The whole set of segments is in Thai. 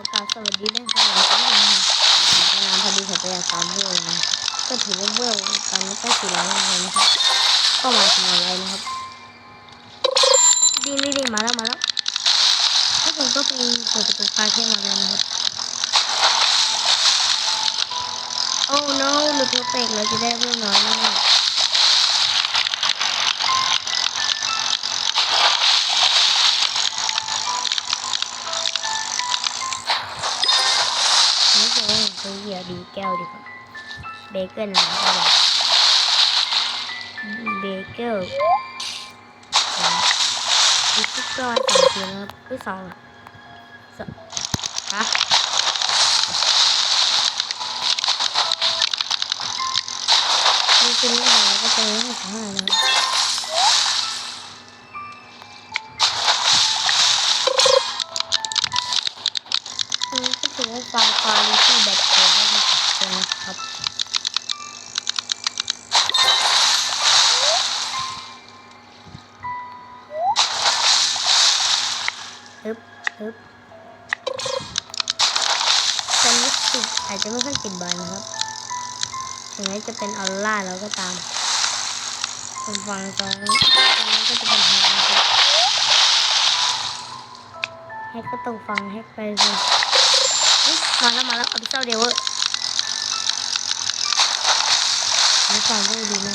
อกราบสวัสดีนะครับผมก็ยังผมจะนำพอดีผมไปตามเวลนะก็ถือว่าเวลตอนนี้กล้สี่ร้อยแล้วนะครับก็มาทำอะไรนะครับดีนี่ดีมาแล้วมาแล้วถ้าผมก็เป็นเปิดประตูไฟขึ้นมาแล้วนะครับโอ้ no หลุดเพอร์เฟกต์เราจะได้เวลน้อยมาก ดีกว่าเบเกิลนะครับเบเกิลดิสก์ก็สองทีนะครับอุ้ยสองเหรอสองฮะนี่คือเรื่องอะไรก็เป็นเรื่องของห้าน ฮึบฮึบสนิทติดอาจจะไม่ค่อยติดบอยนะครับถึงแม้จะเป็นออร่าแล้วก็ตามผมฟังตรงนี้ตรงนี้ก็จะเป็นแฮกนะครับแฮกก็ต้องฟังแฮกไปเลยมาแล้วมาแล้วอภิเษาเดเวอร์ผมฟังได้ดีม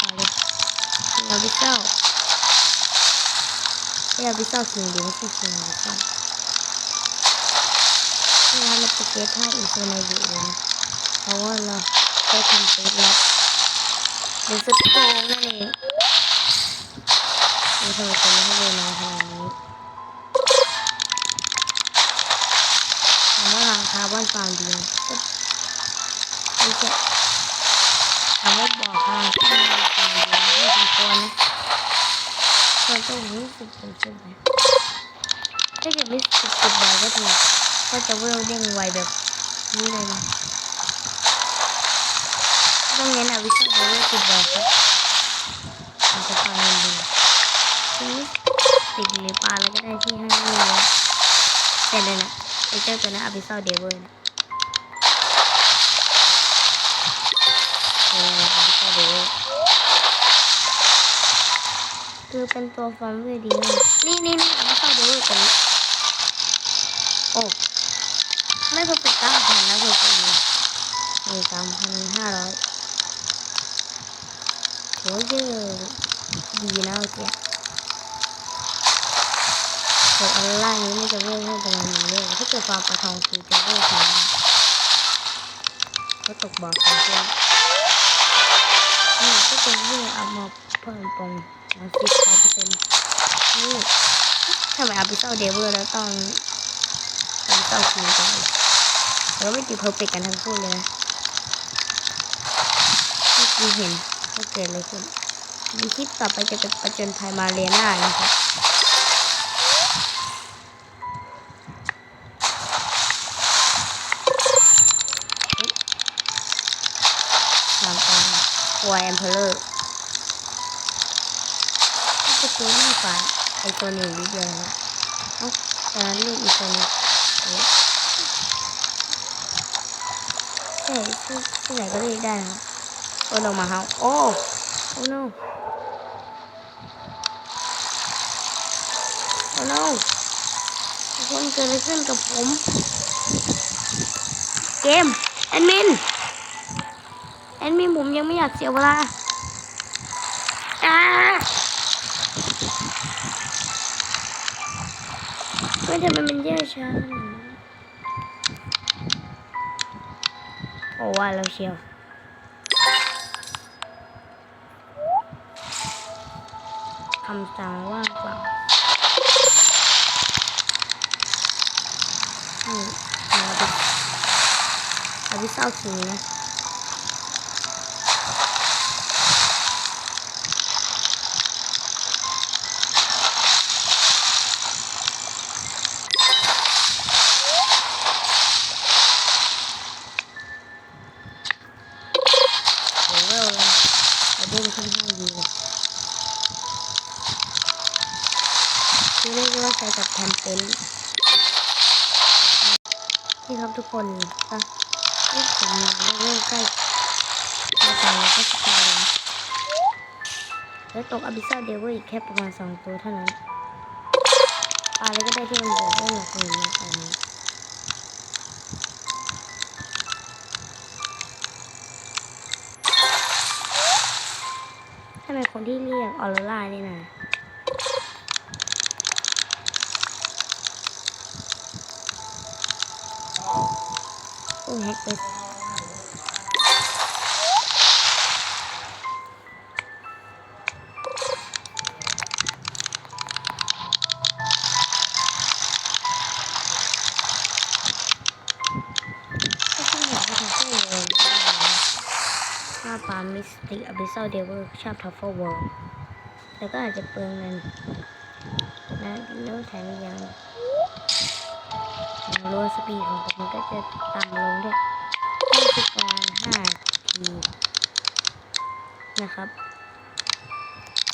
ต่อเลยมาต่อเลยเราพิเศษเราพิเศษสิ่งเดียวที่สิ่งเดียวกันนี่เราจะเก็บท่าอีกตัวในอยู่เลยนะเพราะว่าเราได้ทำเซตแล้วหรือสุดโกงนั่นเองนี่ทำไมคนไม่ให้เวลาขนาดนี้ถามว่าหลังคาบ้านฟางดีไหมก็ไม่ใช่ถามว่าบอกทา ไม่สมควนะควรต้องรู้สึกเป็นใช่ไหมถ้าเกิดไม่สึกติบ่อยก็ถูกก็จะเวลเด้งไวแบบนี้เลยนะต้องเน้นอวิชาเวลติบ่อยครับมันจะฟังเงินดีทีนี้ติดหรือปลาแล้วก็ได้ที่ห้าเยอะเสร็จเลยนะไอเจ้าตัวนั้นอภิเษาเดเวอร์นะเอออภิเษาเดเวอร์ คือเป็นตัวฟอร์มเวอร์ดีมากนี่นี่นี่อภิเษาเดเวอร์ตัวนี้โอ้ไม่เพอร์เฟกต์ตั้งพันนะคือตัวนี้หนึ่งสามพันห้าร้อยถือว่าเยอะดีนะโอเคส่วนอันล่างนี้ไม่จะเวอร์ให้ประมาณหนึ่งเวอร์ถ้าเกิดความประทองคือจะเวอร์สามก็ตกบ่อของเพื่อนนี่ก็จะเวอร์เอามาเพิ่มตรง มาสิบเปอร์เซ็นต์นี่ทำไมเอาไปเศร้าเดเวอร์แล้วต้องต้องเศร้าคิวจังเลยเราไม่ติดเพอร์เฟกกันทั้งคู่เลยนะเมื่อกี้เห็นว่าเกิดอะไรขึ้นมีคลิปต่อไปจะเป็นประจนภัยมาเรียนานะครับตามตามวายแอมเพลเลอร์ ก็ตัวหน้าฝ่าไอตัวหนึ่งนิดเดียวนะเอ้าแต่นั้นเรียกอีกตัวหนึงเอ๊ะใช่ที่ที่ไหนก็เรียกได้นะโอ้ลงมาเฮาโอ้โอ้ no โอ้ no คนเกิดอะไรขึ้นกับผมเกมแอดมินแอดมินผมยังไม่อยากเสียเวลาอ่า เฮ้ยทำไมมันแย่ช้าขนาดนั้โอ้ว่าเราเชียวคำสั่งว่างเปล่านี่อาไปเอาไปเศร้าคิงนะ ค่อนข้างดีเลยเรียกว่าใช้กับแคมเปญนี่ครับทุกคนนะนี่ผมเริ่มใกล้ใกล้ฝั่แล้วก็สกายแล้วตกอบิซ่าเดวอีกแค่ประมาณสองตัวเท่านั้นปลาเลยก็ได้ที่มันเดือดได้หลักหมื่นแล้วตอนนี้ำไมคนที่เรียกออโรรานี่นะโอ้ยแฮกเล ซ l ลเดเวอร์ชอบทัฟเฟิลเวิร์แต่ก็อาจจะเปลืองเงินและแล้วแถมย่างอย่างรัวสปีดของผมก็จะต่ำลงด้วยนี่คือการ5ทีนะครับ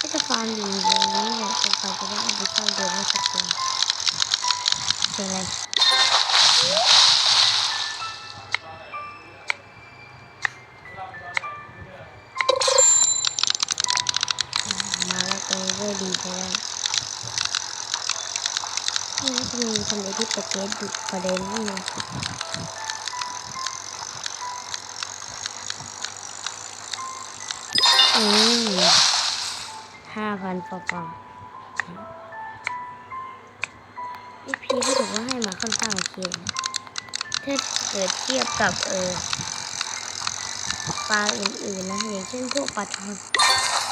ก็จะฟาร์มดีเลยนี่แหละเป็นความจะได้อบิซ l ลเดเวอร์สักตัวเป็นไร แล้วตรงนี้ด้วยดีใช่ไหมนี่จะมีทะเลที่ประเกตดุประเด็นนี่นะอืมห้าพันปอปอพี่พีที่ถือว่าให้มาค่อนข้างโอเคนะถ้าเกิดเทียบกับเออปลาอื่นๆนะอย่างเช่นพวกปลาทอง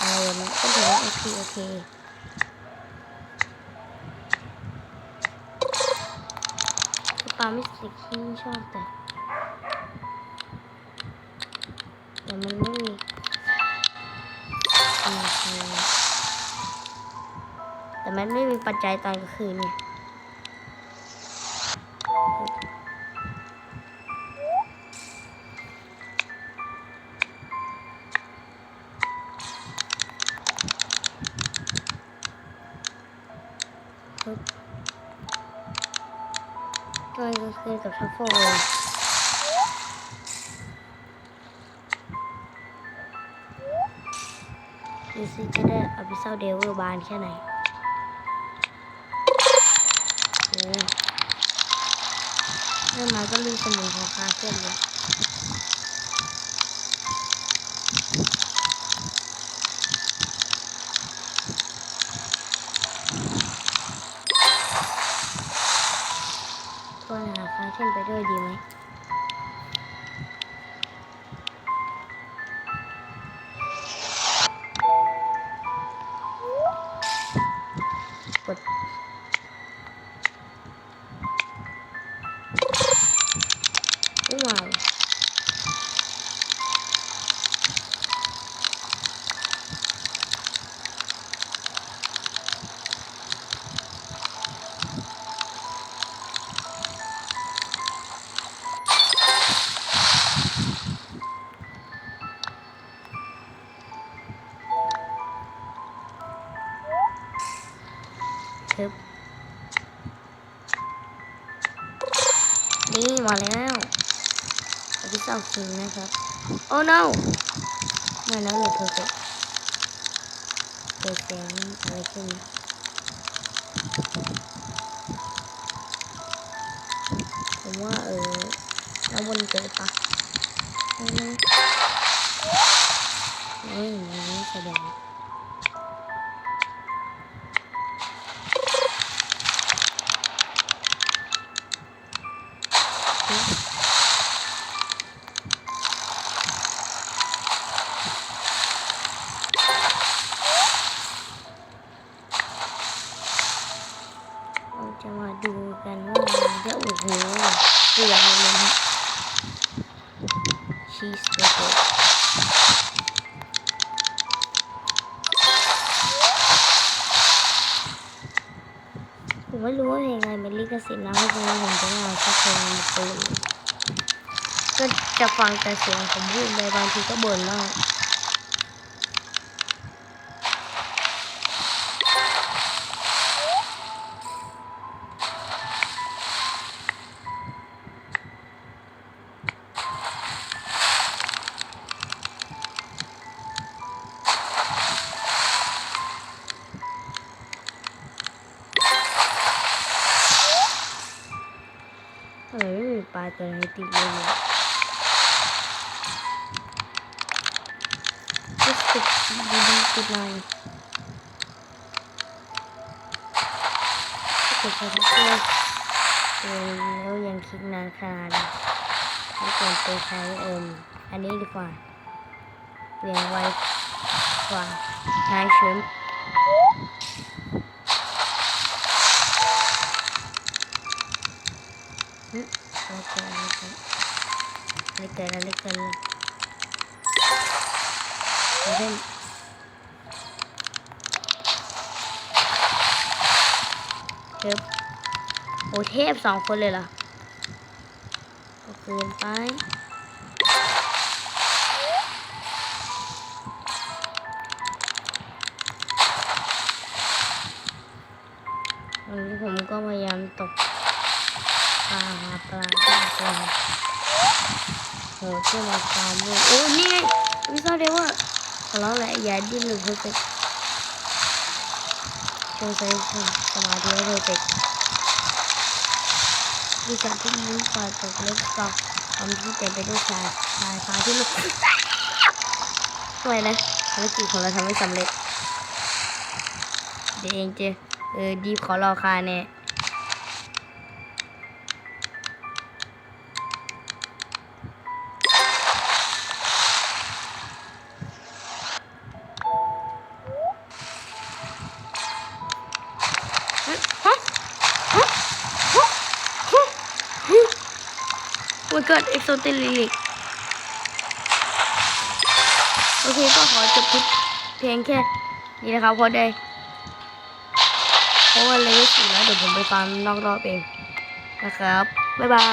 อะไรแบบนี้ก็ถือว่าโอเคโอเคปลาไม่สิที่ชอบแต่แต่มันไม่มีแต่มันไม่มีปัจจัยตอนกลางคืนเนี่ย คืนกับทัฟดูสิจะได้อภิเซาเดเวอร์บานแค่ไหนโอ้เริ่มมาก็ลืมสมุนของคาเฟ่เลย รหาคาเฟ่ไปด้วยดีไหม นี่มาแล้วอภิเษกคิงนะครับ โอ้ no ไม่นะเหลือเธอก็เกิดเสียงอะไรขึ้นผมว่าเออน้ำวนเกิดปะไม่นะไม่ไม่แสดง เกลือมันเลยนะชีสเบเกอร์ผมไม่รู้ว่าเพลงอะไรเป็นลิขสิทธิ์นะเพราะฉะนั้นผมจะไม่เอาสักเพลงมาเปิดก็จะฟังแต่เสียงผมพูดไปบางทีก็บ่นมา กปลาตัวนี้ติดเลยอยู่ก็ติดดีดีติดหน่อยกดใช้ทักเกอร์เออแล้วยังคิดนานขนาดนี้ไม่ควรไปใช้เอิมอันนี้ดีกว่าเปลี้ยงไว้กว่าทายเชิมอเค โอเคเล็กเกินแล้วเล็กเลยเดี๋ยวเล่นเทิบโอ้เทพสองคนเลยเหรอก็เกินไปวันนี้ผมก็พยายามตกาที่ตัวโหเชื่อมาฟามเลยโอ้นี่ไงวิซ่าเดว่าขอร้องแหละอย่าดิ้นหรือเพอร์เฟกจงใช้สมาธิให้เพอร์เฟกวิชาที่ยิ้มฝ่าตกเล็กตอกทำที่เต็มไปด้วยสายสายฟ้าที่ลุกทำไมนะภารกิจของเราทำไม่สำเร็จเดี๋ยวเองเจเออดีขอรอคาเนี่ย เกิดเอ็กโซติลิลิกโอเคก็ขอจบคลิปเพียงแค่นี้นะครับเพราะได้เพราะว่าเลเวลสี่แล้วเดี๋ยวผมไปฟาร์มนอกรอบเองนะครับ บ๊ายบาย